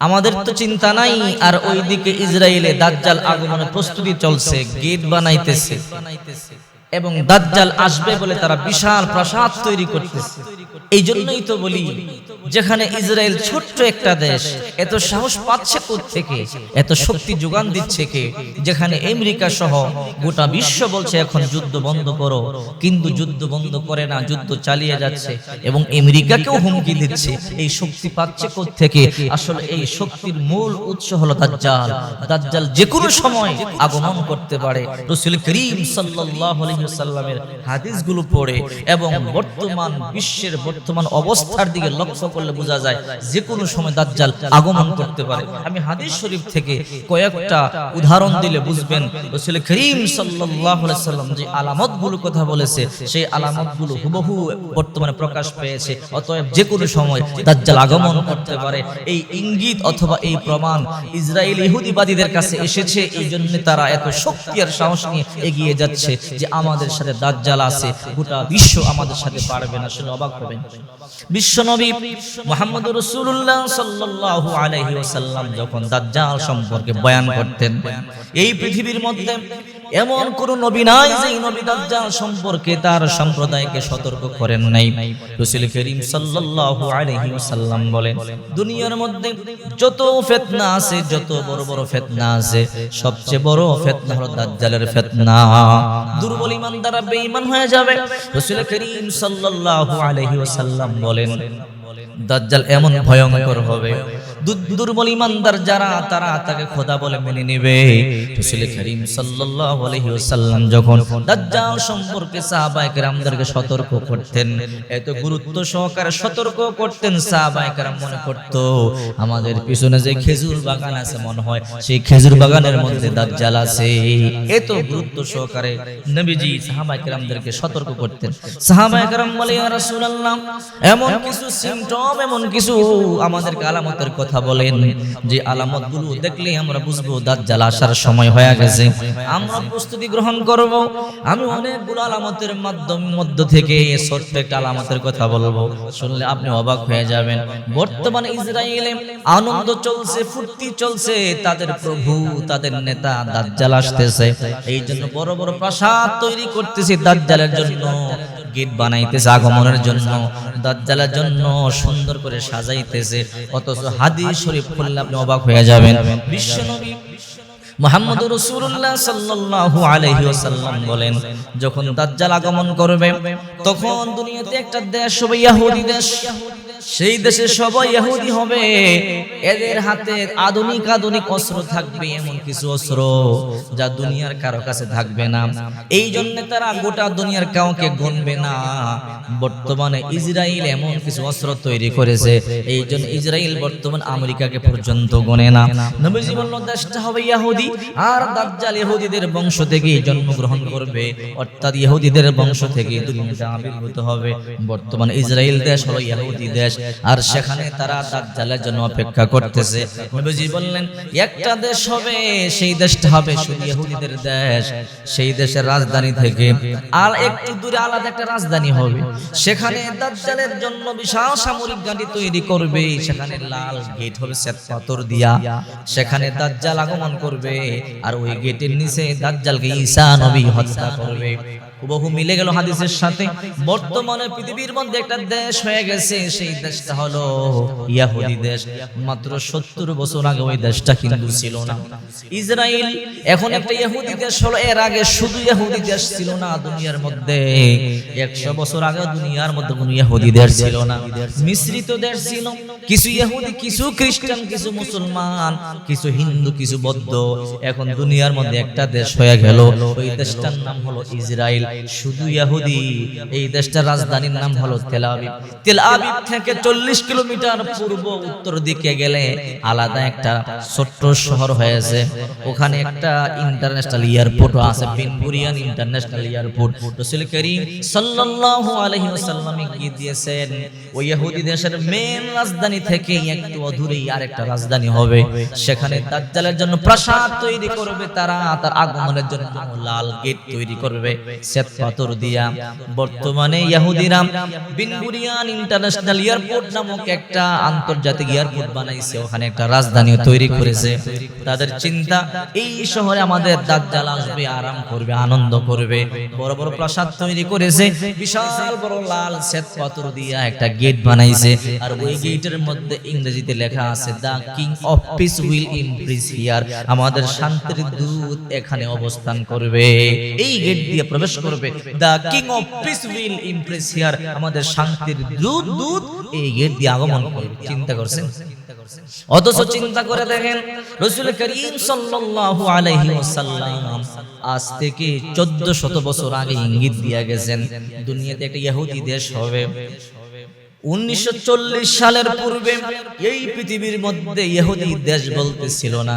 আমাদের তো চিন্তা নাই আর ওইদিকে ইসরায়েলে দাজ্জাল আগমনের প্রস্তুতি চলছে গেট বানাইতেছে। এবং দাজ্জাল আসবে বলে তারা বিশাল প্রাসাদ তৈরি করতেছে। এই জন্যই তো বলি, যেখানে ইসরায়েল ছোট্ট একটা দেশ, এত সাহস পাচ্ছে থেকে এত শক্তি যোগান দিচ্ছে কে, যেখানে আমেরিকা সহ গোটা বিশ্ব বলছে, এখন যুদ্ধ বন্ধ করো। কিন্তু যুদ্ধ বন্ধ করে না, যুদ্ধ চালিয়ে যাচ্ছে এবং আমেরিকাকেও হুমকি দিচ্ছে। এই শক্তি পাচ্ছে থেকে আসলে এই শক্তির মূল উৎস হলো দাজ্জাল। দাজ্জাল যে কোনো সময় আগমন করতে পারে। রসুল করিম সাল্লাল্লাহু আলাইহি ওয়াসাল্লামের হাদিসগুলো পড়ে এবং বর্তমান বিশ্বের বর্তমান অবস্থার দিকে লক্ষ্য করলে বোঝা যায় যে কোনো সময় দাজ্জাল আগমন করতে পারে। আমি হাদিস শরীফ থেকে কয়েকটা উদাহরণ দিলে বুঝবেন, রসুল করিম আলাইহি সাল্লাম যে আলামতগুলো কথা বলেছে, সেই আলামতগুলো হুবহু বর্তমানে প্রকাশ পেয়েছে। অতএব যে কোনো সময় দাজ্জাল আগমন করতে পারে। এই ইঙ্গিত অথবা এই প্রমাণ ইসরায়েল ইহুদিবাদীদের কাছে এসেছে এই জন্য তারা এত শক্তি আর সাহস নিয়ে এগিয়ে যাচ্ছে যে আমাদের সাথে দাজ্জাল আছে, গোটা বিশ্ব আমাদের সাথে পারবে না, শুনে অবাক হবেন। বিশ্ব নবী মোহাম্মদ রসুল্লাহ সাল্লাল্লাহু আলাইহি ওয়াসাল্লাম যখন দাজ্জাল সম্পর্কে বয়ান করতেন, এই পৃথিবীর মধ্যে এমন কোন নবী নাই যে নবী দাজ্জাল সম্পর্কে তার সম্প্রদায়কে সতর্ক করেন নাই। রাসূল করিম সাল্লাল্লাহু আলাইহি ওয়াসাল্লাম বলেন, দুনিয়ার মধ্যে যত ফিতনা আছে, যত বড় বড় ফিতনা আছে, সবচেয়ে বড় ফিতনা হলো দাজ্জালের ফিতনা। দুর্বল ইমানদাররা বেঈমান হয়ে যাবে। রাসূল করিম সাল্লাল্লাহু আলাইহি ওয়াসাল্লাম বলেন, দাজ্জাল এমন ভয়ঙ্কর হবে দুর্বল ইমানদার যারা, তারা তাকে খোদা বলে মেনে নেবে। রাসূল করিম সাল্লাল্লাহু আলাইহি ওয়াসাল্লাম যখন দাজ্জাল সম্পর্কে সাহাবায়ে কেরামদেরকে সতর্ক করতেন, এত গুরুত্ব সহকারে সতর্ক করতেন, সাহাবায়ে কেরাম মনে করত, আমাদের পিছনে যে খেজুর বাগান আছে মনে হয়, সেই খেজুর বাগানের মধ্যে দাজ্জাল আছে। এত গুরুত্ব সহকারে নবীজি সাহাবায়ে কেরামদেরকে সতর্ক করতেন। সাহাবায়ে কেরাম বলে, ইয়া রাসূলুল্লাহ, এমন কিছু সিমটম এমন কিছু আমাদের আলামতের কথা বলেন যে আলামতগুলো দেখলে আমরা বুঝব দাজ্জাল আসার সময় হয়ে গেছে। আমরা প্রস্তুতি গ্রহণ করব। আমি অনেকগুলো আলামতের মাধ্যম, মধ্য থেকে ছোট্ট আলামতের কথা বলব। শুনলে আপনি অবাক হয়ে যাবেন। বর্তমানে ইসরায়েলে আনন্দ চলছে, ফুর্তি চলছে। তাদের প্রভু, তাদের নেতা দাজ্জাল আসতেছে। এই জন্য বড় বড় প্রাসাদ তৈরি করতেছে দাজ্জালের জন্য। গেট বানাইতেছে আগমনের জন্য। দাজ্জালের জন্য সুন্দর করে সাজাইতেছে। অথচ হাদিস শরীফ পড়লে আপনি অবাক হয়ে যাবেন। বিশ্বনবী মোহাম্মদ রসুল্লাহ সাল্লাল্লাহু আলাইহি ওয়াসাল্লাম বলেন যখন দাজ্জাল আগমন করবে তখন দুনিয়াতে একটা দেশ হবে ইহুদি দেশ। সেই দেশে সবাই ইহুদি হবে। এদের হাতে আধুনিক আধুনিক অস্ত্র থাকবে, এমন কিছু অস্ত্র যা দুনিয়ার কারও কাছে থাকবে না। এই জন্য তারা গোটা দুনিয়ার কাউকে গণবে না। বর্তমানে ইসরায়েল এমন কিছু অস্ত্র তৈরি করেছে এই জন্য ইসরায়েল বর্তমান আমেরিকাকে পর্যন্ত গণে না। নবীজি বলল, দেশটা হবে ইহুদি, আর দাজ্জাল ইহুদিদের বংশ থেকে জন্মগ্রহণ করবে। অর্থাৎ ইহুদিদের বংশ থেকে দুনিয়াতে আবির্ভূত হবে। বর্তমান ইসরায়েল দেশ হলো ইহুদি দেশ। আর সেখানে তারা দাজ্জালের জন্য অপেক্ষা করতেছে। নবীজি বললেন, একটা দেশ হবে, সেই দেশটা হবে শুধু ইহুদিদের দেশ। সেই দেশের রাজধানী থেকে আর একটু দূরে আলাদা একটা রাজধানী হবে। সেখানে দাজ্জালের জন্য বিশাল সামরিক গাড়ি তৈরি করবে। সেখানে লাল গেট হবে শ্বেত পাথর দিয়া। সেখানে দাজ্জাল আগমন করবে। আর ওই গেটের নিচে দাজ্জালকে ঈসা নবী হত্যা করবে। বহু মিলে গেল হাদিসের সাথে। বর্তমানে পৃথিবীর মধ্যে একটা দেশ হয়ে গেছে, সেই দেশটা হলো ইয়াহুদি দেশ। মাত্র সত্তর বছর আগে ওই দেশটা কিন্তু ছিল না। ইসরায়েল এখন একটা ইহুদি দেশ হলো, এর আগে শুধু ইহুদি দেশ ছিল না, দুনিয়ার মধ্যে একশো বছর আগে দুনিয়ার মধ্যে কোনো ইহুদি দেশ ছিল না। মিশ্রিত দেশ ছিল, কিছু ইহুদি কিছু খ্রিস্টান, কিছু মুসলমান, কিছু হিন্দু, কিছু বৌদ্ধ। এখন দুনিয়ার মধ্যে একটা দেশ হয়ে গেল, ওই দেশটার নাম হলো ইসরায়েল শুধু ইহুদি এই দেশটার রাজধানীর নাম হলো তেল আবিব। তেল আবিব থেকে চল্লিশ কিলোমিটার পূর্ব উত্তর দিকে গেলে আলাদা একটা ছোট্ট শহর হয়েছে। ওখানে একটা ইন্টারন্যাশনাল এয়ারপোর্ট আছে বেনগুরিয়ান ইন্টারন্যাশনাল এয়ারপোর্ট রসুল করিম সাল্লাল্লাহু আলাইহি ওয়াসাল্লাম কি দিয়েছেন ওই ইহুদি দেশের মেন রাজধানী থেকে একটু অদূরেই আরেকটা রাজধানী হবে। সেখানে দাজ্জালের জন্য প্রাসাদ তৈরি করবে তারা, তার আগমনের জন্য লাল গেট তৈরি করবে। শ্বেত পাথর দিয়া। বর্তমানে ইহুদিরা বিন গুরিয়ান ইন্টারন্যাশনাল এয়ারপোর্ট নামক একটা আন্তর্জাতিক এয়ারপোর্ট বানাইছে। ওখানে একটা রাজধানীও তৈরি করেছে। তাদের চিন্তা, এই শহরে আমাদের দাজ্জাল আসবে, আরাম করবে, আনন্দ করবে। বড় বড় প্রাসাদ তৈরি করেছে। বিশাল বড় লাল শ্বেত পাথর দিয়া একটা গেট বানাইছে। আর ওই গেটের মধ্যে ইংরেজিতে লেখা আছে the king of peace will impress here. আমাদের শান্তির দূত এখানে অবস্থান করবে। এই গেট দিয়ে প্রবেশ করবে। The king of peace will impress here আমাদের শান্তির দূত দূত এই গেট দিয়ে আগমন করবে। চিন্তা করছেন? অথচ চিন্তা করে দেখেন রসুল করিম সাল্লাল্লাহু আলাইহি ওয়াসাল্লাম আজ থেকে 1400 বছর আগে ইঙ্গিত দিয়া গেছেন দুনিয়াতে একটা ইহুদি দেশ হবে। উনিশশো সালের পূর্বে এই পৃথিবীর মধ্যে ইহুদি দেশ বলতে ছিল না,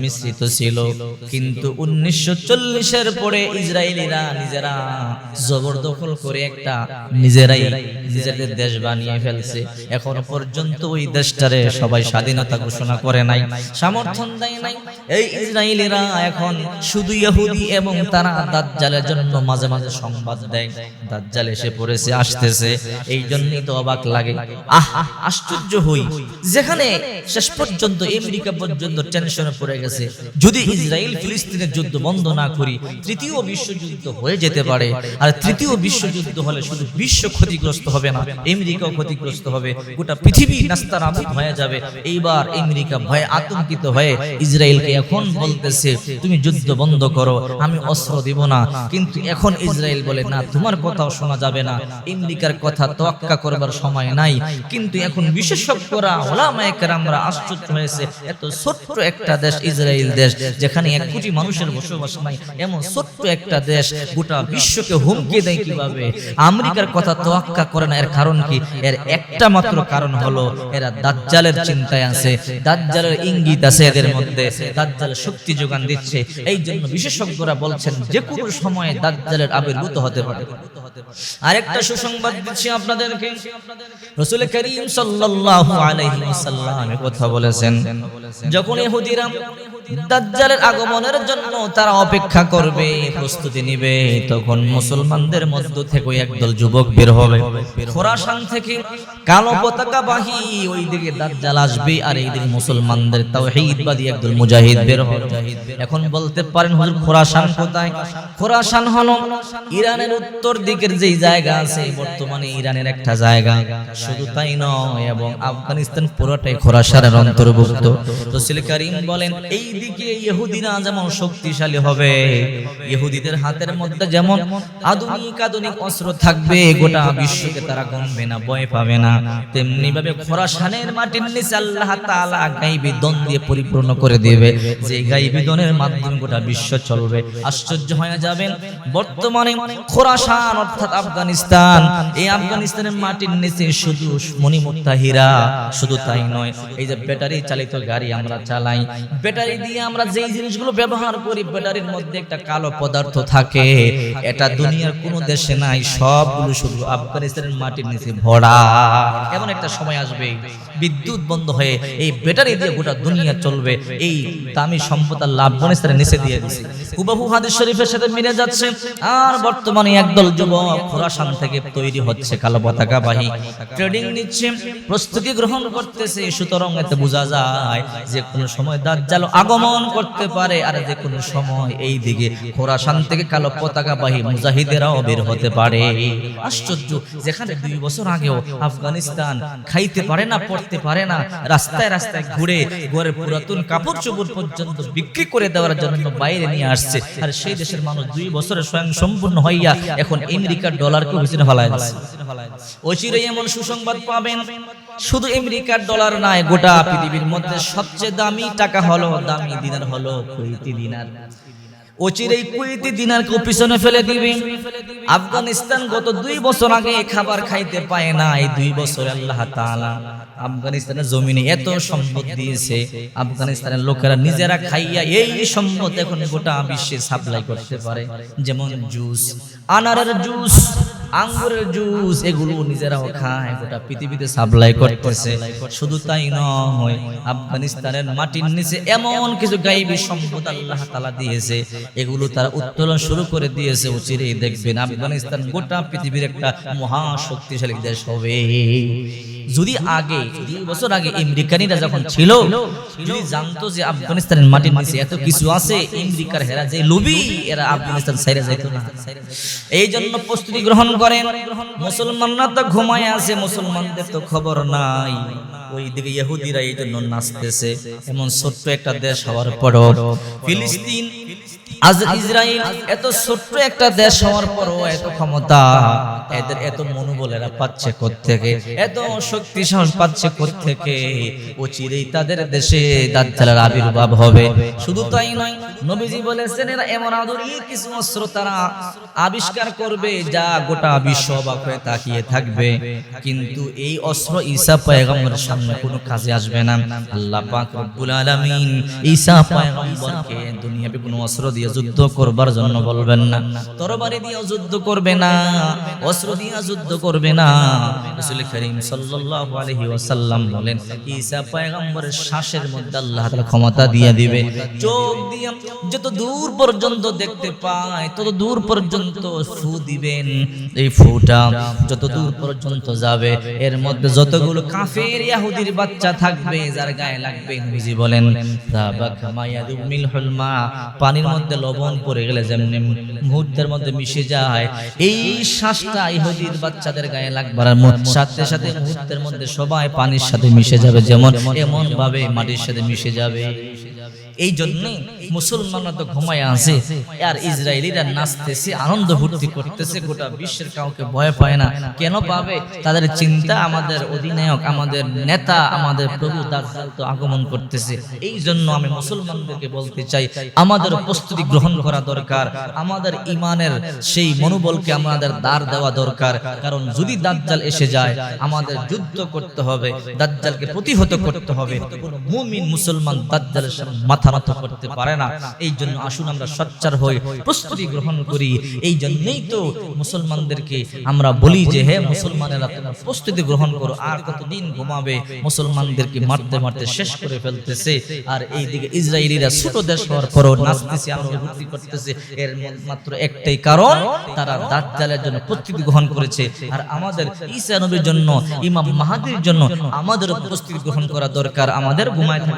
মিশ্রিত ছিল। কিন্তু উনিশশো চল্লিশের পরে ইসরায়েলিরা নিজেরা জবরদখল করে একটা নিজেরাই নিজেদের দেশ বানিয়ে ফেলছে। এখনও পর্যন্ত ওই দেশটারে সবাই স্বাধীনতা ঘোষণা করে নাই সমর্থন দেয় নাই। এই ইসরায়েলিরা এখন শুধু ইহুদি এবং তারা দাজ্জালের জন্য মাঝে মাঝে সংবাদ দেয়। দাজ্জাল এসে পড়েছে, আসতেছে। এই জন্যই তো অবাক লাগে। আহ, আশ্চর্য হই। যেখানে শেষ পর্যন্ত আমেরিকা পর্যন্ত টেনশনে পড়ে গেছে। যদি ইসরায়েল ফিলিস্তিনের যুদ্ধ বন্ধ না করি, তৃতীয় বিশ্বযুদ্ধ হয়ে যেতে পারে। আর তৃতীয় বিশ্বযুদ্ধ হলে শুধু বিশ্ব ক্ষতিগ্রস্ত হবে না, আমেরিকাও ক্ষতিগ্রস্ত হবে। গোটা পৃথিবী নাস্তার হয়ে যাবে। এইবার আমেরিকা ভয়ে আতঙ্কিত হয়ে ইসরায়েলকে এখন বলতেছে, তুমি যুদ্ধ বন্ধ করো, আমি অস্ত্র দিব না। কিন্তু এখন ইসরায়েল বলে, না, তোমার কথাও শোনা যাবে না। আমেরিকার কথা তোয়াক্কা করবার সময় নাই। কিন্তু এখন বিশেষজ্ঞরা ওলামায়ে কেরামরা আশ্চর্য হয়েছে, এত ছোট্ট একটা দেশ ইসরায়েল দেশ, যেখানে এক কোটি মানুষের বসবাস নাই, এমন ছোট্ট একটা দেশ গোটা বিশ্বকে হুমকি দেয় কীভাবে? আমেরিকার কথা তোয়াক্কা করে না, এর কারণ কি? এর একটা মাত্র কারণ হলো, এরা দাজ্জালের চিন্তায় আছে, দাজ্জালের ইঙ্গিত আছে এদের মধ্যে, দাজ্জাল শক্তি যোগান দিচ্ছে। এই জন্য বিশেষজ্ঞরা বলছেন, যে কোনো সময়ে দাজ্জালের আবির্ভূত হতে পারে। আরেকটা সুসংবাদ দিচ্ছি আপনাদেরকে। রসুল করিম সাল্লাল্লাহু আলাইহি কথা বলেছেন। যখন ইহুদিরা দাজ্জালের আগমনের জন্য তারা অপেক্ষা করবে, প্রস্তুতি নিবে। তখন মুসলমানদের মধ্য থেকে একদল যুবক বের হবে। খোরাসান থেকে কালো পতাকা বাহি ওই দিকে দাজ্জাল আসবে আর এই দিকে মুসলমানদের তাওহীদবাদী একদল মুজাহিদ বের হবে। এখন বলতে পারেন হুজুর, খোরাসান কোথায়? খোরাসান হলো ইরানের উত্তর দিকের যেই জায়গা আছে, বর্তমানে ইরানের একটা জায়গা। শুধু তাই নয়, এবং আফগানিস্তান পুরোটাই খোরাসানের অন্তর্ভুক্ত। রসুল করিম বলেন, এই দিকে ইহুদিরা যেমন শক্তিশালী হবে, ইহুদিদের হাতের মধ্যে যেমন আধুনিক আধুনিক অস্ত্র থাকবে, গোটা বিশ্বকে তারা গমবে না, ভয় পাবে না। তেমনি ভাবে খোরাসানের মাটির নিচে আল্লাহ তাআলা গাইবি দন দিয়ে পরিপূর্ণ করে দেবে। যে গাইবি দনের মাধ্যমে গোটা বিশ্ব চলবে। আশ্চর্য হয়ে যাবেন, বর্তমানে খোরাসান অর্থাৎ আফগানিস্তান, এই আফগানিস্তানের মাটির নিচে শুধু মণিমুক্তা শুধু তাই নয়, এই যে ব্যাটারি চালিত গাড়ি আমরা চালাই, ব্যাটারি দিয়ে আমরা যেই জিনিসগুলো ব্যবহার করি, ব্যাটারির মধ্যে একটা কালো পদার্থ থাকে। এটা দুনিয়ার কোনো দেশে নাই, সবগুলো শুধু আফগানিস্তানের মাটির নিচে ভরা। এমন একটা সময় আসবে, বিদ্যুৎ বন্ধ হয়ে এই ব্যাটারি দিয়ে গোটা দুনিয়া চলবে। এই দামি সম্পদ আল্লাহ আফগানিস্তানের নিচে দিয়ে দিছে। হুবাহু হাদিস শরীফের সাথে মিলে যাচ্ছে। আর বর্তমানে একদল যুবক খোরাসান থেকে তৈরি হচ্ছে কালো পতাকা বাহী। ট্রেডিং নিচ্ছে, প্রস্তুতি গ্রহণ করতেছে। সুতরাং এতে বোঝা যায় যে কোনো সময় দাজ্জাল আগমন করতে পারে। আর যে কোনো সময় এই দিকে খোরাসান থেকে কালো পতাকা বাহী মুজাহিদেরাও বের হতে পারে। আশ্চর্য, যেখানে দুই বছর আগেও আফগানিস্তান খাইতে পারে না, পড়তে পারে না, রাস্তায় রাস্তায় ঘুরে ঘরের পুরাতন কাপড় চোপড় পর্যন্ত বিক্রি করে দেওয়ার জন্য বাইরে নিয়ে আসছে। আর সেই দেশের মানুষ দুই বছরে স্বয়ং সম্পূর্ণ হইয়া এখন আমেরিকার ডলারকে পিছনে ফেলায় অচিরেই এমন সুসংবাদ পাবেন। শুধু আমেরিকার ডলার নয় গোটা পৃথিবীর মধ্যে সবচেয়ে দামি টাকা হলো, দামি দিনার হলো কুইতি দিনার। অচিরেই কুইতি দিনারকে পিছনে ফেলে দিবে। আফগানিস্তান গত দুই বছর আগে খাবার খাইতে পায় না, এই দুই বছর আল্লাহ তাআলা আফগানিস্তানের জমিনে এত সম্পদ দিয়েছে। আফগানিস্তানের লোকেরা নিজেরা খাইয়া এই সম্পদ এখন গোটা বিশ্বে সাপ্লাই করতে পারে। যেমন জুস আনারের জুস আঙ্গুরের জুস এগুলো নিজেরাও খায়, গোটা পৃথিবীতে সাপ্লাই করতেছে। শুধু তাই নয়, আফগানিস্তানের মাটির নিচে এমন কিছু গাইবী সম্পদ আল্লাহ তালা দিয়েছে, এগুলো তারা উত্তোলন শুরু করে দিয়েছে চিরেই দেখবেন আফগানিস্তান গোটা পৃথিবীর একটা মহা শক্তিশালী দেশ হবে। যদি আগে দুই বছর আগে আমেরিকানিরা যখন ছিল যদি জানতো যে আফগানিস্তানের মাটির নিচে এত কিছু আছে আমেরিকার হেরা যে লুবি এরা আফগানিস্তান সাইরা যাইতো না। এই জন্য প্রস্তুতি গ্রহণ করেন। মুসলমানরা তো ঘুমায় আছে মুসলমানদের তো খবর নাই। ওই দিকে ইহুদিরা এই জন্য নাচতেছে। এমন ছোট্ট একটা দেশ হওয়ার পরও ফিলিস্তিন আজ ইসরায়েল এত ছোট্ট একটা দেশ হওয়ার পরও এত ক্ষমতা, এদের এত পাচ্ছে থেকে এত শক্তি পাচ্ছে থেকে তাদের দেশে দাজ্জালের আবির্ভাব হবে। শুধু তাই নয়, নবীজি বলেছেন, এরা এমন আদরি কিছু অস্ত্র তারা আবিষ্কার করবে যা গোটা বিশ্ব হয়ে তাকিয়ে থাকবে। কিন্তু এই অস্ত্র ঈসা পয়গম্বরের সামনে কোনো কাজে আসবে না। আল্লাহ পাক রব্বুল আলামিন ঈসা পয়গম্বরকে দুনিয়াতে কোনো অস্ত্র দিয়ে যুদ্ধ করবার জন্য বলবেন না। তরবারি দিয়ে যুদ্ধ করবে না, অস্ত্র দিয়ে যুদ্ধ করবে না। সাল্লাল্লাহু আলাইহি ওয়াসাল্লাম বলেন, ঈসা পয়গম্বরের শ্বাসের মধ্যে আল্লাহ তাআলা ক্ষমতা দিয়ে দিবে। চোখ দিয়ে যত দূর পর্যন্ত দেখতে পায়, তত দূর পর্যন্ত ফু দিবেন। এই ফুটা যত দূর পর্যন্ত যাবে, এর মধ্যে যতগুলো কাফের ইহুদির বাচ্চা থাকবে, যার গায়ে লাগবে নবীজি বলেন পানির মধ্যে লবণ পড়ে গেলে যেমনি মুহূর্তের মধ্যে মিশে যায়, এই শ্বাসটা ইহুদির বাচ্চাদের গায়ে লাগবার সাথে সাথে মুহূর্তের মধ্যে সবাই পানির সাথে মিশে যাবে যেমন এমন ভাবে মাটির সাথে মিশে যাবে। এই জন্যই মুসলমানরা তো ঘুমায় আছে। আর ইসরায়েলিরা নাচতেছে, আনন্দ ফুর্তি করতেছে, গোটা বিশ্বের কাউকে ভয় পায় না। কেন পাবে? তাদের চিন্তা আমাদের অধিনায়ক, আমাদের নেতা, আমাদের প্রভু দাজ্জাল তো আগমন করতেছে। এই জন্য আমি মুসলমানদেরকে বলতে চাই, আমাদের প্রস্তুতি গ্রহণ করা দরকার। আমাদের ইমানের সেই মনোবলকে আমাদের দাঁড় দেওয়া দরকার। কারণ যদি দাজ্জাল এসে যায়, আমাদের যুদ্ধ করতে হবে, দাজ্জালকে প্রতিহত করতে হবে। মুমিন মুসলমান দাজ্জালের মাথা নত করতে পারে না। এই জন্য আসুন আমরা সচ্চার হই, প্রস্তুতি গ্রহণ করি। এই জন্যই তো মুসলমানদেরকে আমরা বলি যে, হে মুসলমানেরা, তোমরা প্রস্তুতি গ্রহণ করো, আর কতদিন ঘুমাবে? মুসলমানদেরকে মারতে মারতে শেষ করে ফেলতেছে। আর এইদিকে ইসরায়েলিরা ছোট দেশ হওয়ার পরও নাচতেছে ফুর্তি করতেছে। এর মাত্র একটাই কারণ, তারা দাজ্জালের জন্য প্রস্তুতি গ্রহণ করেছে। আর আমাদের ঈসা নবীর জন্য, ইমাম মাহাদির জন্য আমাদের প্রস্তুতি গ্রহণ করা দরকার। আমাদের ঘুমায়